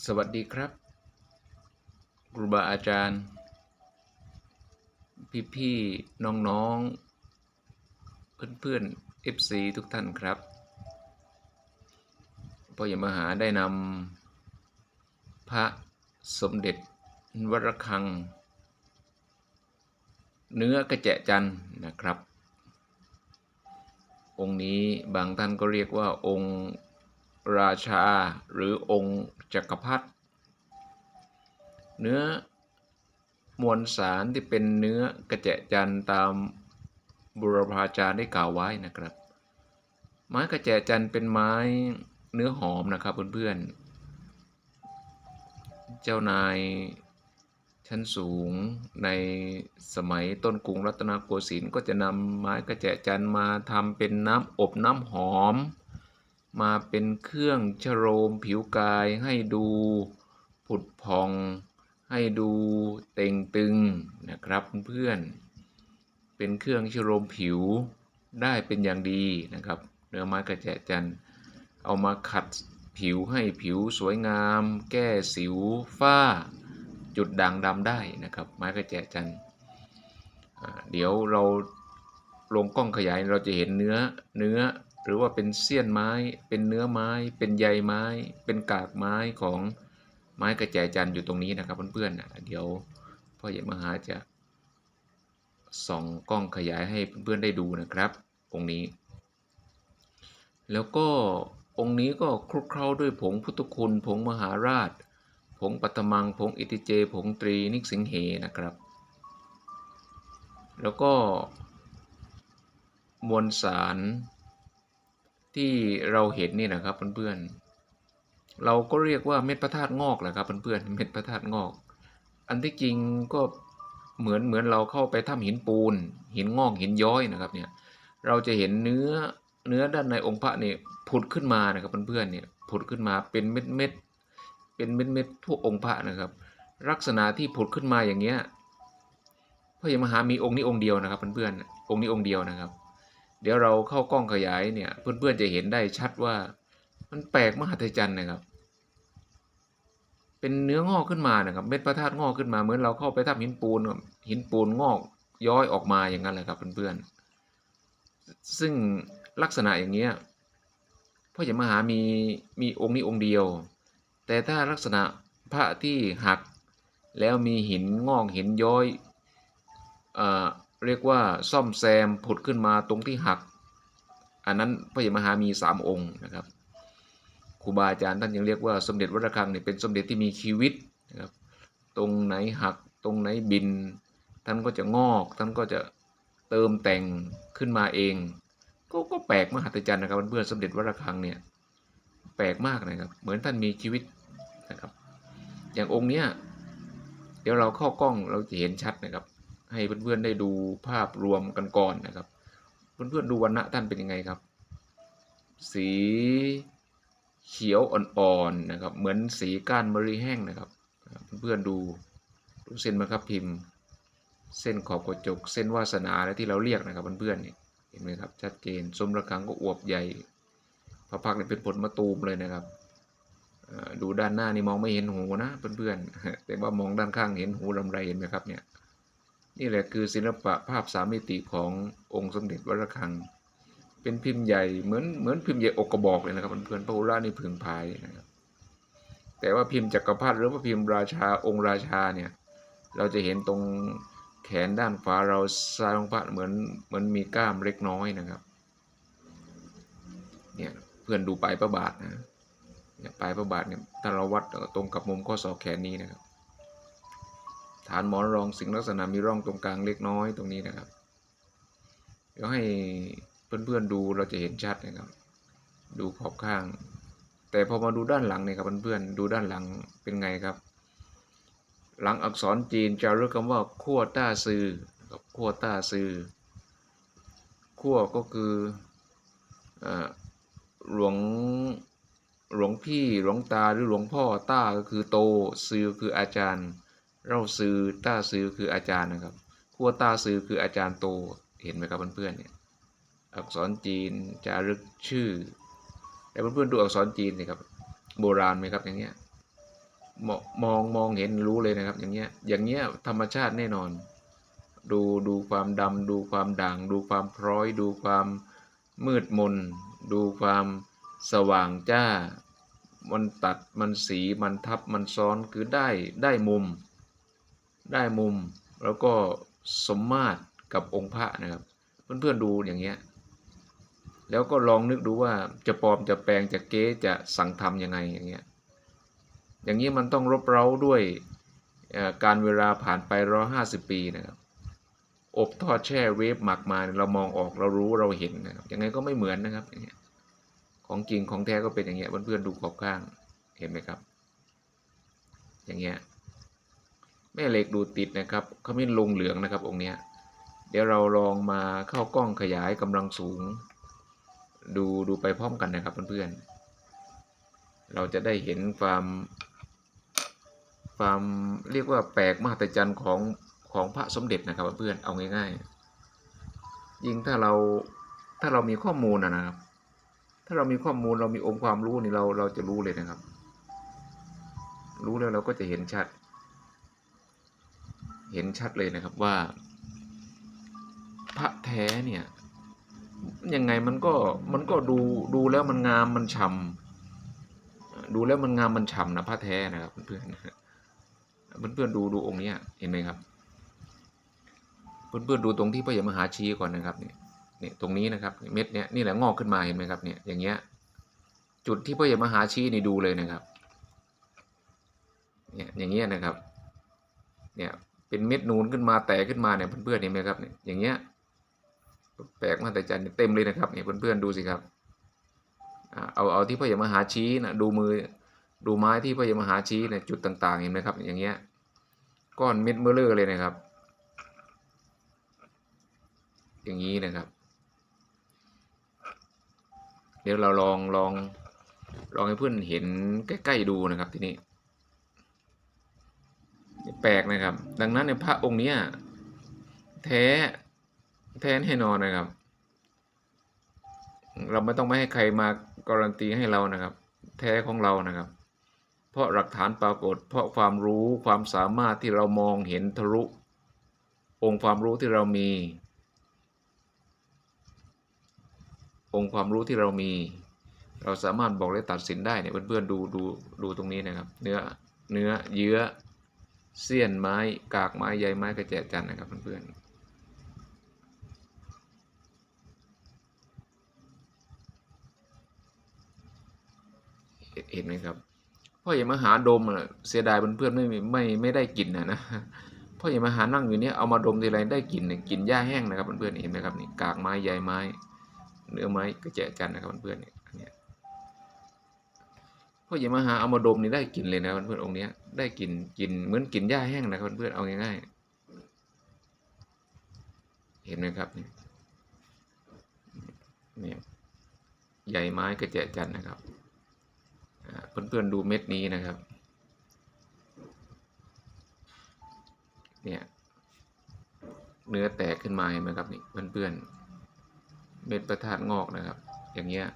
สวัสดีครับครูบาอาจารย์ พี่ๆน้องๆเพื่อนๆ FC ทุกท่านครับพ่อใหญ่มหาได้นำพระสมเด็จวรคัง เนื้อกระแจะจันนะครับ องค์นี้บางท่านก็เรียกว่าองค์ ราชาหรือองค์จักรพรรดิเนื้อมวลสารที่เป็นเนื้อกระแจจันตามบุรพาจารย์ได้กล่าวไว้นะครับ ไม้กระแจจันเป็นไม้เนื้อหอมนะครับเพื่อนๆ เจ้านายชั้นสูงในสมัยต้นกรุงรัตนโกสินทร์ก็จะนำไม้กระแจจันมาทำเป็นน้ำอบน้ำหอม มาเป็นเครื่องชโรมผิวกายให้ดูผุดพอง ให้ดูเต่งตึงนะครับเพื่อนเป็นเครื่องชโรมผิวได้เป็นอย่างดีนะครับ เนื้อไม้กระแจจันเอามาขัดผิวให้ผิวสวยงาม แก้สิวฝ้า จุดด่างดำได้นะครับ ไม้กระแจจันเดี๋ยวเราลงกล้องขยายเราจะเห็นเนื้อเนื้อ หรือว่าเป็นเสี้ยนไม้ เป็นเนื้อไม้ เป็นใยไม้ เป็นกากไม้ของไม้กระแจจันทร์อยู่ตรงนี้นะครับเพื่อนๆเดี๋ยวพ่อใหญ่มหาจะส่องกล้องขยายให้เพื่อนๆได้ดูนะครับ องค์นี้ แล้วก็องค์นี้ก็คลุกเคล้าด้วยผงพุทธคุณ ผงมหาราช ผงปัตมัง ผงอิติเจ ผงตรีนิกสิงเหนะครับ แล้วก็มวลสาร ที่เราเห็นนี่นะครับเพื่อนๆเราก็เรียกว่าเม็ดพระธาตุงอกแหละครับเพื่อนๆเม็ดพระธาตุงอก อันที่จริงก็เหมือนเหมือนเราเข้าไปถ้ำหินปูน หินงอกหินย้อยนะครับเนี่ยเราจะเห็นเนื้อเนื้อด้านในองค์พระเนี่ยผุดขึ้นมานะครับเพื่อนๆเนี่ยผุดขึ้นมาเป็นเม็ดเม็ดเป็นเม็ดเม็ดทั่วองค์พระนะครับ ลักษณะที่ผุดขึ้นมาอย่างเงี้ยพระยมหามีองค์นี้องค์เดียวนะครับเพื่อนๆองค์นี้องค์เดียวนะครับ เดี๋ยวเราเข้ากล้องขยายเนี่ย เพื่อนๆจะเห็นได้ชัดว่า มันแปลกมหัศจรรย์นะครับ เป็นเนื้องอกขึ้นมานะครับ เม็ดพระธาตุงอกขึ้นมาเหมือนเราเข้าไปทับหินปูนหินปูนงอกย้อยออกมาอย่างนั้นแหละครับเพื่อนๆซึ่งลักษณะอย่างเงี้ยพ่อใหญ่มหามีมีองค์นี้องค์เดียว แต่ถ้าลักษณะพระที่หักแล้วมีหินงอกหินย้อยอ เรียกว่าซ่อมแซมผุดขึ้นมาตรงที่หัก อันนั้นพระยมหามีสามองค์นะครับครูบาอาจารย์ท่านยังเรียกว่าสมเด็จวัดระฆังเนี่ยเป็นสมเด็จที่มีชีวิตนะครับตรงไหนหักตรงไหนบิน ท่านก็จะงอก ท่านก็จะเติมแต่งขึ้นมาเองก็ก็แปลกมหัศจรรย์นะครับเพื่อนสมเด็จวัดระฆังเนี่ยแปลกมากนะครับ เหมือนท่านมีชีวิตนะครับ อย่างองค์เนี้ยเดี๋ยวเราเข้ากล้องเราจะเห็นชัดนะครับ ให้เพื่อนๆได้ดูภาพรวมกันก่อนนะครับ เพื่อนๆดูวันณะท่านเป็นยังไงครับ สีเขียวอ่อนๆนะครับ เหมือนสีก้านมะลิแห้งนะครับ เพื่อนๆดูดูเส้นมะครับพิมพ์ เส้นขอบกระจก เส้นวาสนาและที่เราเรียกนะครับเพื่อนๆนี่เห็นไหมครับชัดเจนสมระคังก็อวบใหญ่พระพักตร์นี่เป็นผลมะตูมเลยนะครับดูด้านหน้านี่มองไม่เห็นหูนะเพื่อนๆแต่ว่ามองด้านข้างเห็นหูลำไรเห็นไหมครับเนี่ย นี่แหละคือศิลปะภาพสามมิติขององค์สมเด็จวัดระฆัง เป็นพิมพ์ใหญ่เหมือนเหมือนพิมพ์ใหญ่อกกระบอกเลยนะครับเพื่อนๆพระอุรานี่พึงพายนะครับแต่ว่าพิมพ์จักรพรรดิหรือว่าพิมพ์ราชาองค์ราชาเนี่ยเราจะเห็นตรงแขนด้านขวาเราซ้ายองพระเหมือนเหมือนมีกล้ามเล็กน้อยนะครับเนี่ยเพื่อนดูปลายพระบาทนะเนี่ยปลายพระบาทเนี่ยถ้าเราวัดตรงกับมุมข้อศอกแขนนี้นะครับ ฐานหมอนรองสิงลักษณะมีร่องตรงกลางเล็กน้อยตรงนี้นะครับ เดี๋ยวให้เพื่อนๆดูเราจะเห็นชัดนะครับ ดูขอบข้าง แต่พอมาดูด้านหลังเนี่ยครับเพื่อนๆดูด้านหลังเป็นไงครับ หลังอักษรจีนจะเรียกคำว่าขั้วต้าซือครับขั้วต้าซือขั้วก็คืออหลวงหลวงพี่หลวงตาหรือหลวงพ่อต้าก็คือโตซือคืออาจารย์ เราซื้อต้าซื้อคืออาจารย์นะครับขั้วต้าซื้อคืออาจารย์โตเห็นไหมครับเพื่อนๆเนี่ยอักษรจีนจารึกชื่อแต่เพื่อนๆดูอักษรจีนสิครับโบราณไหมครับอย่างเงี้ยมองมองมองเห็นรู้เลยนะครับ อย่างเงี้ยอย่างเงี้ยธรรมชาติแน่นอน ดูดูความดำดูความด่าง ดูความพร้อย ดูความมืดมน ดูความสว่างจ้า มันตัดมันสีมันทับมันซ้อนคือได้ได้มุม ได้มุมแล้วก็สมมาตรกับองค์พระนะครับ เพื่อนๆดูอย่างเงี้ยแล้วก็ลองนึกดูว่าจะปลอมจะแปลงจะเก๊จะสั่งทำยังไงอย่างเงี้ยอย่างนี้มันต้องรบเร้าด้วยการเวลาผ่านไปร้อห้าสิบปีนะครับ อบทอดแช่เวฟหมักมาเรามองออกเรารู้เราเห็นนะครับยังไงก็ไม่เหมือนนะครับอย่างเงี้ยของจริงของแท้ก็เป็นอย่างเงี้ยเพื่อนๆดูขอบข้างเห็นไหมครับ อย่างเงี้ย แม่เหล็กดูติดนะครับขมิ้นลงเหลืองนะครับองค์เนี้ยเดี๋ยวเราลองมาเข้ากล้องขยายกำลังสูง ดูดูไปพร้อมกันนะครับเพื่อนๆ เราจะได้เห็นความความเรียกว่าแปลกมหัศจรรย์ของของพระสมเด็จนะครับเพื่อนๆเอาง่ายๆ ยิ่งถ้าเราถ้าเรามีข้อมูลนะนะครับ ถ้าเรามีข้อมูลเรามีองค์ความรู้นี่เราเราจะรู้เลยนะครับ รู้แล้วเราก็จะเห็นชัด เห็นชัดเลยนะครับว่า พระแท้เนี่ยยังไงมันก็มันก็ดูดูแล้วมันงามมันฉ่ำดูแล้วมันงามมันฉ่ำนะพระแท้นะครับเพื่อนๆเพื่อนดูดูองค์นี้เห็นไหมครับ เพื่อนๆดูตรงที่พระยมหาชีก่อนนะครับเนี่ยเนี่ยตรงนี้นะครับเม็ดเนี้ยนี่แหละงอกขึ้นมาเห็นไหมครับเนี่ยอย่างเงี้ยจุดที่พระยมหาชีนี่ดูเลยนะครับเนี่ยอย่างเงี้ยนะครับเนี่ย เป็นเม็ดนูนขึ้นมาแตกขึ้นมาเนี่ยเพื่อนๆเห็นไหมครับเนี่ยอย่างเงี้ยแปลกมากแต่จันเต็มเลยนะครับเนี่ยเพื่อนๆดูสิครับเอาเอาที่พระยมหาชี้นะดูมือดูไม้ที่พระยมหาชี้เนี่ยจุดต่างๆเห็นไหมครับ อย่างเงี้ยก้อนเม็ดเมอเลอเลยนะครับ อย่างนี้นะครับ เดี๋ยวเราลองลองลองให้เพื่อนเห็นใกล้ๆดูนะครับทีนี้ แปลกนะครับ ดังนั้นในพระองค์เนี้ยแท้แท้แน่นอนนะครับ เราไม่ต้องไม่ให้ใครมาการันตีให้เรานะครับ แท้ของเรานะครับ เพราะหลักฐานปรากฏ เพราะความรู้ความสามารถที่เรามองเห็นทะลุองค์ความรู้ที่เรามี องค์ความรู้ที่เรามี เราสามารถบอกและตัดสินได้เนี่ยเพื่อนๆดูดูดูตรงนี้นะครับ เนื้อเนื้อเยื่อ เสี้ยนไม้กากไม้ใยไม้กระแจจันนะครับเพื่อนๆเห็นไหมครับพ่ออย่ามาหาดมอะเสียดายเพื่อนๆไม่มีไม่ไม่ได้กลิ่นนะนะพ่ออย่ามาหานั่งอยู่เนี้ยเอามาดมทีไรได้กลิ่นเนี่ยกลิ่นหญ้าแห้งนะครับเพื่อนๆเห็นไหมครับนี่กากไม้ใยไม้ เนื้อไม้กระแจจันนะครับเพื่อนๆเนี่ย พ่ออย่ามาหาเอามาดมนี่ได้กลิ่นเลยนะเพื่อนๆองค์นี้ได้กลิ่นกลิ่นเหมือนกลิ่นหญ้าแห้งนะเพื่อนๆเอาง่ายๆเห็นไหมครับเนี่ยเนี่ใยไม้กระแจจันนะครับอ่าเพื่อนๆดูเม็ดนี้นะครับ เนี่ยเนื้อแตกขึ้นมาเห็นไหมครับนี่เพื่อนๆเม็ดประธาตงอกนะครับ อย่างเงี้ย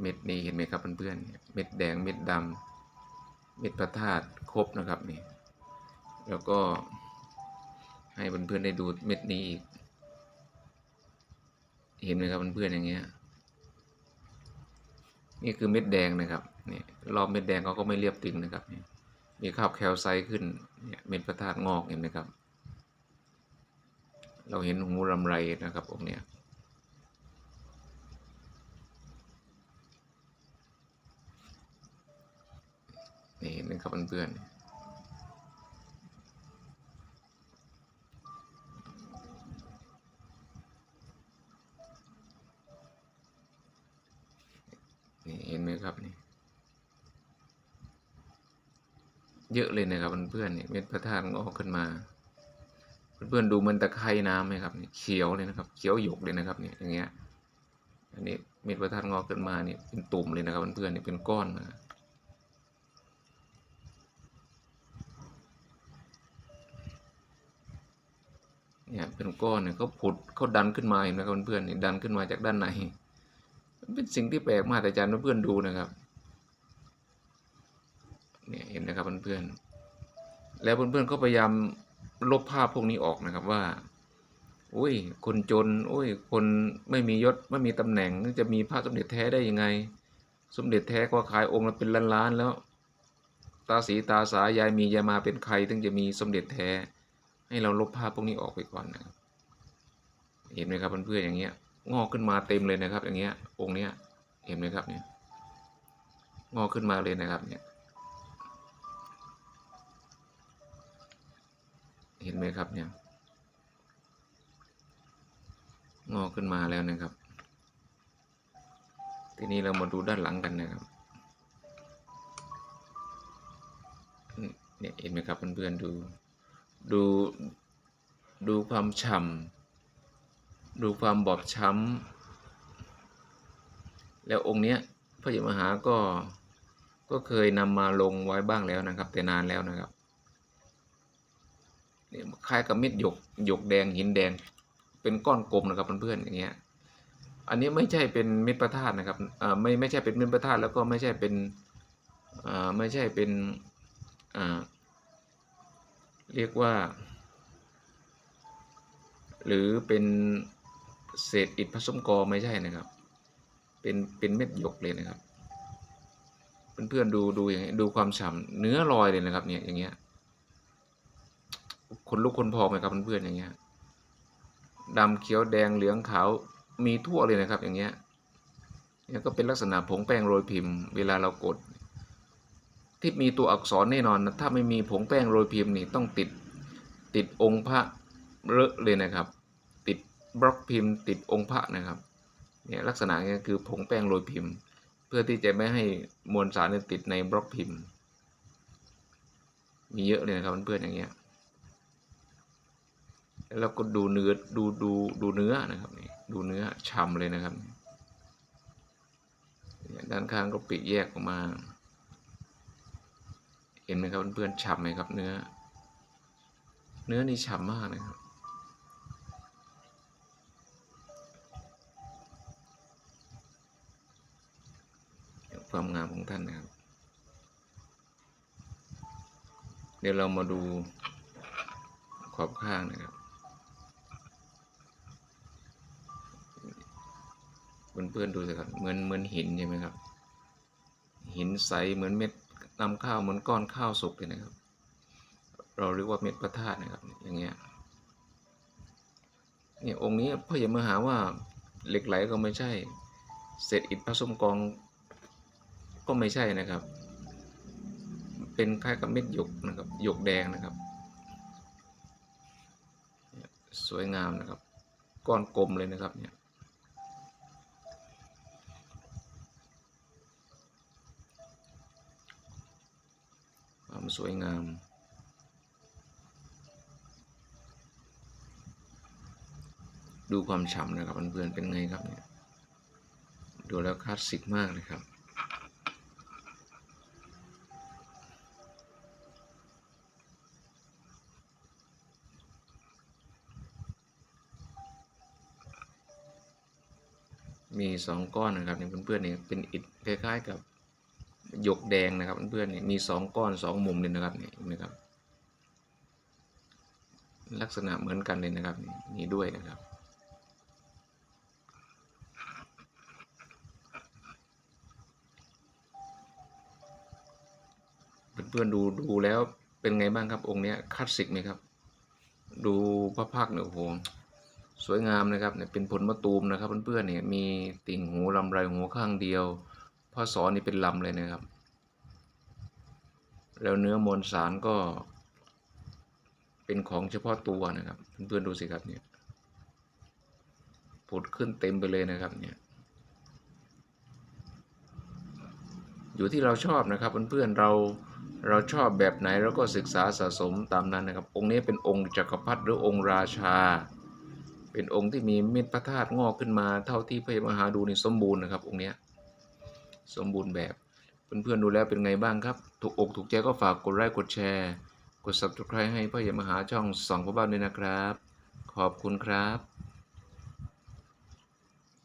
เม็ดนี้เห็นไหมครับเพื่อนๆเม็ดแดงเม็ดดำเม็ดพระธาตุครบนะครับนี่แล้วก็ให้เพื่อนๆได้ดูเม็ดนี้อีก เห็นไหมครับเพื่อนๆอย่างเงี้ยนี่คือเม็ดแดงนะครับนี่รอบเม็ดแดงเขาก็ไม่เรียบตึงนะครับนี่มีคราบแคลไซต์ขึ้นเนี่ยเม็ดพระธาตุงอกเห็นไหมครับ เราเห็นหูรำไรนะครับองค์เนี้ย นี่นไหมครับเพื่อนๆนี่เห็นไหมครับนี่เยอะเลยนะครับเพื่อนๆนี่เม็ดพระธาตุงอกขึ้นมาเพื่อนๆดูมันตะไคร่น้ำไหมครับนี่เขียวเลยนะครับ เขียวหยกเลยนะครับเนี่ยอย่างเงี้ยอันนี้เม็ดพระธาตุงอกขึ้นมาเนี่ยเป็นตุ่มเลยนะครับเพื่อนๆเนี่ยเป็นก้อนนะ เนี่ยเป็นก้อนเนี่ยเขาผุดเขาดันขึ้นมาเห็นไหมครับเพื่อนๆเนี่ยดันขึ้นมาจากด้านในมันเป็นสิ่งที่แปลกมากแต่อาจารย์เพื่อนๆดูนะครับเนี่ยเห็นนะครับเพื่อนๆแล้วเพื่อนๆก็พยายามลบภาพพวกนี้ออกนะครับว่าโอ้ย คนจน โอ้ย คนไม่มียศ ไม่มีตำแหน่ง จะมีพระสมเด็จแท้ได้ยังไง สมเด็จแท้ก็ขายองค์ละเป็นล้านๆแล้ว ตาสีตาสายายมียายมาเป็นใครถึงจะมีสมเด็จแท้ ให้เราลบภาพพวกนี้ออกไปก่อนนะครับ เห็นไหมครับเพื่อนๆอย่างเงี้ย งอกขึ้นมาเต็มเลยนะครับ อย่างเงี้ย องค์เนี้ย เห็นไหมครับเนี่ย งอกขึ้นมาเลยนะครับเนี่ย เห็นไหมครับเนี่ย งอกขึ้นมาแล้วนะครับ ทีนี้เรามาดูด้านหลังกันนะครับเนี่ยเห็นไหมครับเพื่อนๆดู ดูดูความฉ่ำดูความบอบช้ำแล้วองค์เนี้ยพระยมหาก็ก็เคยนำมาลงไว้บ้างแล้วนะครับ แต่นานแล้วนะครับเนี่ยคล้ายกับเม็ดหยกหยกแดงหินแดง เป็นก้อนกลมนะครับเพื่อนๆอย่างเงี้ยอันนี้ไม่ใช่เป็นเม็ดพระธาตุนะครับอ่าไม่ไม่ใช่เป็นเม็ดพระธาตุแล้วก็ไม่ใช่เป็นอ่าไม่ใช่เป็นอ่า เรียกว่า หรือเป็นเศษอิฐผสมกอไม่ใช่นะครับ เป็นเป็นเม็ดหยกเลยนะครับ เพื่อนๆดูดูอย่างเงี้ดูความฉ่ำเนื้อลอยเลยนะครับ เนี่ยอย่างเงี้ยคนลุกคนพองไหมครับเพื่อนๆอย่างเงี้ยดำเขียวแดงเหลืองขาวมีทั่วเลยนะครับ อย่างเงี้ยเนี่ยก็เป็นลักษณะผงแป้งโรยพิมพ์ เวลาเรากด ที่มีตัวอักษรแน่นอนนะถ้าไม่มีผงแป้งโรยพิมพ์นี่ต้องติดติดองค์พระเลอะเลยนะครับ ติดบล็อกพิมพ์ ติดองค์พระนะครับเนี่ยลักษณะนี้คือผงแป้งโรยพิมพ์ เพื่อที่จะไม่ให้มวลสารเนี่ยติดในบล็อกพิมพ์ มีเยอะเลยนะครับเพื่อนๆอย่างเงี้ยแล้วก็ดูเนื้อดูดูดูเนื้อนะครับนี่ดูเนื้อฉ่ำเลยนะครับด้านข้างก็ปีกแยกออกมา ห็นไหมครับเพื่อนๆฉ่ำไหมครับ เนื้อ เนื้อนี่ฉ่ำมากนะครับความงามของท่านนะครับ เดี๋ยวเรามาดูขอบข้างนะครับ เพื่อนๆดูสิครับ เหมือนเหมือนหินใช่ไหมครับ หินใสเหมือนเม็ด นำข้าวเหมือนก้อนข้าวสุกเลยนะครับ เราเรียกว่าเม็ดพระธาตุนะครับ อย่างเงี้ยเนี่ยองค์นี้พ่ออย่ามาหาว่าเหล็กไหลก็ไม่ใช่เศษอิฐผสมกองก็ไม่ใช่นะครับ เป็นคล้ายกับเม็ดหยกนะครับหยกแดงนะครับ สวยงามนะครับ ก้อนกลมเลยนะครับเนี่ย ความ สวยงาม ดูความฉ่ำนะครับเพื่อนๆเป็นไงครับเนี่ยดูแล้วคลาสสิกมากเลยครับมีสองก้อนนะครับเนี่ยเพื่อนๆเนี่ยเป็นอิฐคล้ายๆกับ หยกแดงนะครับเพื่อนๆเนี่ยมีสองก้อนสองมุมเลยนะครับนี่นไหมครับ ลักษณะเหมือนกันเลยนะครับนี่ด้วยนะครับเพื่อนๆดูดูแล้วเป็นไงบ้างครับองค์นี้คลาสสิกไหมครับ ดูพระพักตร์เนี่ยโอ้โหสวยงามนะครับเนี่ยเป็นผลมะตูมนะครับเพื่อนๆเนี่ยมีติ่งหูลำไรหูข้างเดียว พอสอนนี่เป็นลำเลยนะครับ แล้วเนื้อมวลสารก็ เป็นของเฉพาะตัวนะครับ เพื่อนๆดูสิครับเนี่ยผุดขึ้นเต็มไปเลยนะครับเนี่ยอยู่ที่เราชอบนะครับเพื่อนๆเราเราชอบแบบไหนเราก็ศึกษาสะสมตามนั้นนะครับ องค์นี้เป็นองค์จักรพรรดิหรือองค์ราชา เป็นองค์ที่มีเม็ดพระธาตุงอกขึ้นมา เท่าที่พระมหาดูนี่สมบูรณ์นะครับ องค์นี้ สมบูรณ์แบบ เพื่อนๆดูแล้วเป็นไงบ้างครับ ถูกอกถูกใจก็ฝากกดไลค์กดแชร์ กด subscribe ให้พ่อใหญ่มหาช่องสองพ่อบ้านด้วยนะครับ ขอบคุณครับ